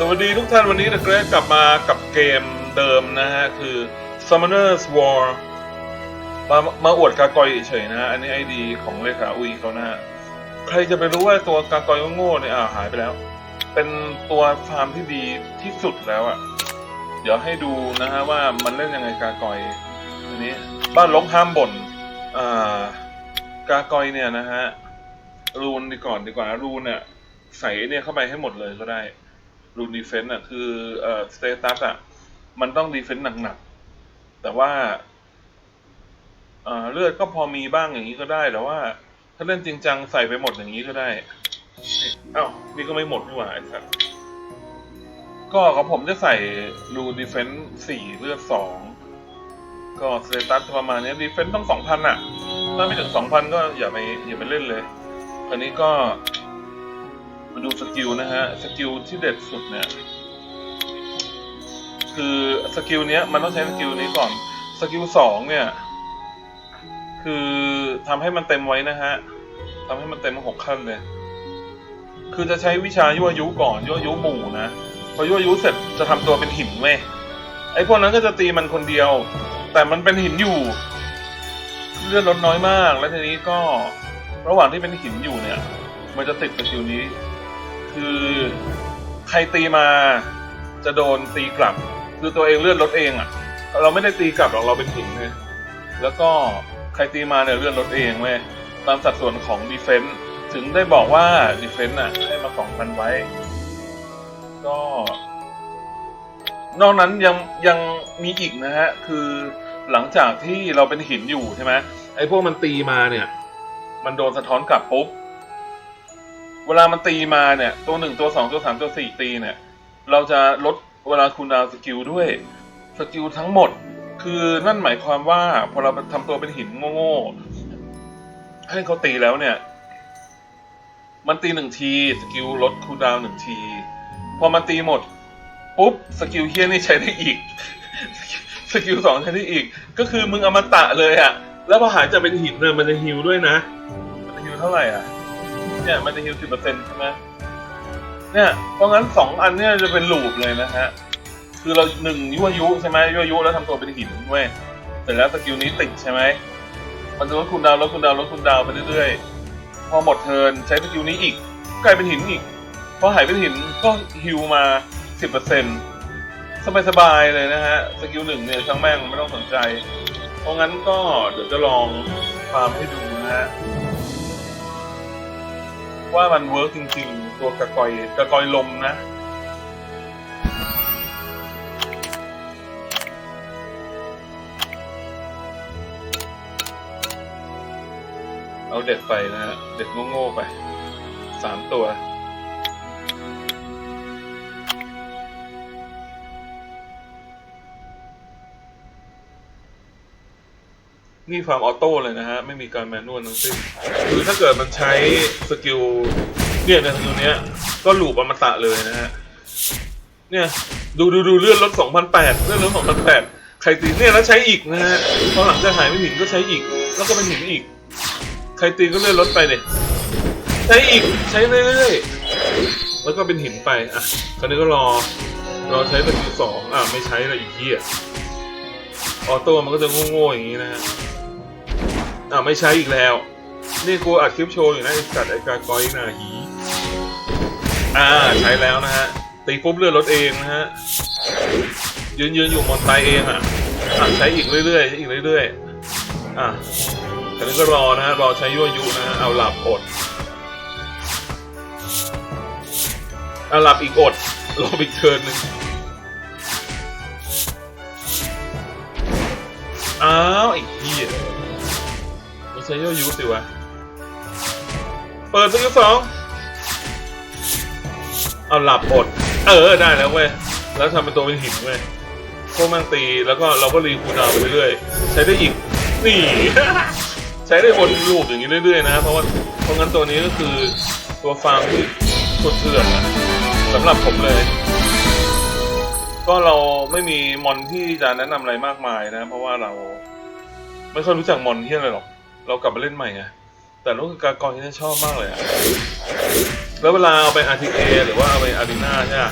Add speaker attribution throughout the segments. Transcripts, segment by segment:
Speaker 1: สวัสดีทุกท่านวันนี้นะเกรกกลับมากับเกมเดิมนะฮะ คือ Summoner's War มามาอวดกากอยเฉยนะฮะ อันนี้ไอดีของเลขาอุยเขานะฮะ ใครจะไปรู้ว่าตัวกากอยโง่ๆเนี่ยอ่าหายไปแล้ว เป็นตัวฟาร์มที่ดีที่สุดแล้วอะ่ะ เดี๋ยวให้ดูนะฮะว่ามันเล่นยังไงกากอยอันนี้ บ้านลกห้ามบ่นอ่ากากอยเนี่ยนะฮะรูนดีก่อนดีกว่ารูนเนี่ยใส่เนี่ยเข้าไปให้หมดเลยก็ได้ รูนดีเฟนต์อะคือเอ่อสเตตัสอะมันต้องดีเฟนต์หนักๆ แต่ว่าเอ่อเลือดก็พอมีบ้างอย่างนี้ก็ได้ แต่ว่า ถ้าเล่นจริงจังใส่ไปหมดอย่างนี้ก็ได้เอ้านี่ก็ไม่หมดนี่หว่าไอ้สัสก็ของผมจะใส่รูนดีเฟนต์สี่เลือดสองก็สเตตัสประมาณนี้ดีเฟนต์ต้องสองพันอะ ถ้าไม่ถึงสองพันก็อย่าไปอย่าไปเล่นเลยคราวนี้ก็ มาดูสกิลนะฮะ สกิลที่เด็ดสุดเนี่ย คือสกิลเนี้ยมันต้องใช้สกิลนี้ก่อน สกิลสองเนี่ย คือทำให้มันเต็มไว้นะฮะทำให้มันเต็มหกขั้นเลย คือจะใช้วิชายั่วยุก่อนยั่วยุหมู่นะ พอยั่วยุเสร็จจะทำตัวเป็นหินเว้ย ไอ้พวกนั้นก็จะตีมันคนเดียว แต่มันเป็นหินอยู่ เลือดลดน้อยมาก แล้วทีนี้ก็ระหว่างที่เป็นหินอยู่เนี่ย มันจะติดสกิลนี้ คือ ใครตีมาจะโดนตีกลับ คือตัวเองเลื่อดลดเองอะ่ะ เราไม่ได้ตีกลับหรอกเราเป็นหินเลยแล้วก็ใครตีมาเนี่ยเลื่อดลดเองเว้ยตามสัดส่วนของดีเฟนต์ถึงได้บอกว่าดีเฟนต์อะให้มาสองพันไว้ ก็ นอกนั้นยังยังมีอีกนะฮะ คือหลังจากที่เราเป็นหินอยู่ใช่ไหมไอ้พวกมันตีมาเนี่ย มันโดนสะท้อนกลับปุ๊บ เวลามันตีมาเนี่ย ตัวหนึ่งตัวสองตัวสามตัวสี่ตีเนี่ย เราจะลดเวลาคูลดาวน์สกิลด้วยสกิลทั้งหมด คือนั่นหมายความว่าพอเราทำตัวเป็นหินโง่ๆให้เขาตีแล้วเนี่ย มันตีหนึ่งทีสกิลลดคูลดาวน์หนึ่งที พอมันตีหมดปุ๊บสกิลเฮียนี่ใช้ได้อีกสกิลสองใช้ได้อีก ก็คือมึงอมตะเลยอะแล้วพอหายจะเป็นหินเนี่ยมันจะฮิวด้วยนะ มันจะฮิวเท่าไหร่อะ เนี่ยมันจะฮิวสิบเปอร์เซ็นต์ใช่ไหมเนี่ยเพราะงั้นสองอันเนี่ยจะเป็นลูปเลยนะฮะคือเราหนึ่งยั่วยุใช่ไหมยั่วยุแล้วทำตัวเป็นหินเว้ยเสร็จแล้วสกิลนี้ติดใช่ไหมมันจะลดคูลดาวลดคูลดาวลดคูลดาวไปเรื่อยๆ พอหมดเทินใช้สกิลนี้อีกกลายเป็นหินอีกพอหายเป็นหินก็ฮิวมาสิบเปอร์เซ็นต์สบายๆเลยนะฮะสกิลหนึ่งเนี่ยช่างแม่งไม่ต้องสนใจ เพราะงั้นก็เดี๋ยวจะลองฟาร์มให้ดูนะฮะ ว่ามันเวิร์กจริงๆ ตัวกระกอยกระกอยลมนะ เอาเด็กไปนะฮะ เด็กโง่ๆไป สามตัว นี่ฟามออโต้เลยนะฮะ ไม่มีการแมนนวลทั้งสิ้นคือถ้าเกิดมันใช้สกิลเนี่ยในสกิลเนี้ย ก็หลูปอมตะเลยนะฮะ เนี่ย ดูดูดูเลื่อนลด2,008เลื่อนลด2,008ใครตีเนี่ยแล้วใช้อีกนะฮะพอหลังจากหายไม่หินก็ใช้อีก แล้วก็เป็นหินอีก ใครตีก็เลื่อนลดไปเนี่ยใช้อีกใช้เรื่อยๆแล้วก็เป็นหินไปอะคราวนี้ก็รอรอใช้สกิลสองอะไม่ใช้เลยอีกที่อะออโต้มันก็จะโง่ๆอย่างนี้นะฮะ อ่าไม่ใช้อีกแล้ว นี่กูอัดคลิปโชว์อยู่นะไอ้สัตว์ไอ้กากอยนาหีอ่าใช้แล้วนะฮะ ตีปุ๊บเลือดลดเองนะฮะ ยืนยืนอยู่มอนตายเองอะอะใช้อีกเรื่อยๆใช้อีกเรื่อยๆอะแต่นี้ก็รอนะฮะรอใช้ยั่วยุนะฮะเอาหลับอดอะหลับอีกอดรออีกเทิร์นหนึ่งอ้าวไอ้เหี้ย ไม่ใช่ยั่วยุสิวะ เปิดสกิลสองเอาหลับอด เออได้แล้วเว้ย แล้วทำเป็นตัวเป็นหินเว้ยพวกมันตีแล้วก็เราก็รีคูดาวไปเรื่อยๆ ใช้ได้อีก นี่ ใช้ได้วนลูปอย่างนี้เรื่อยๆนะ เพราะว่าเพราะงั้นตัวนี้ก็คือตัวฟาร์มที่สุดเถื่อนนะสำหรับผมเลย ก็เราไม่มีมอนที่จะแนะนำอะไรมากมายนะ เพราะว่าเราไม่ค่อยรู้จักมอนที่อะไรหรอก เรากลับมาเล่นใหม่ไงแต่รู้สึกกากอยที่ฉันชอบมากเลยอะแล้วเวลาเอาไป RTK หรือว่าเอาไปอารีนาใช่ไหม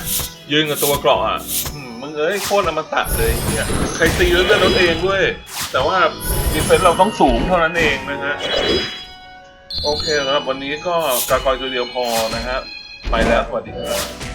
Speaker 1: ยืนกับตัวเกราะอะมมึงเอ้ยโคตรอมตะเลยเนี่ยใครตีแล้วเลือดลดเองด้วย แต่ว่าดีเฟนส์เราต้องสูงเท่านั้นเองนะฮะโอเคครับวันนี้ก็กากอยตัวเดียวพอนะฮะไปแล้วสวัสดีครับ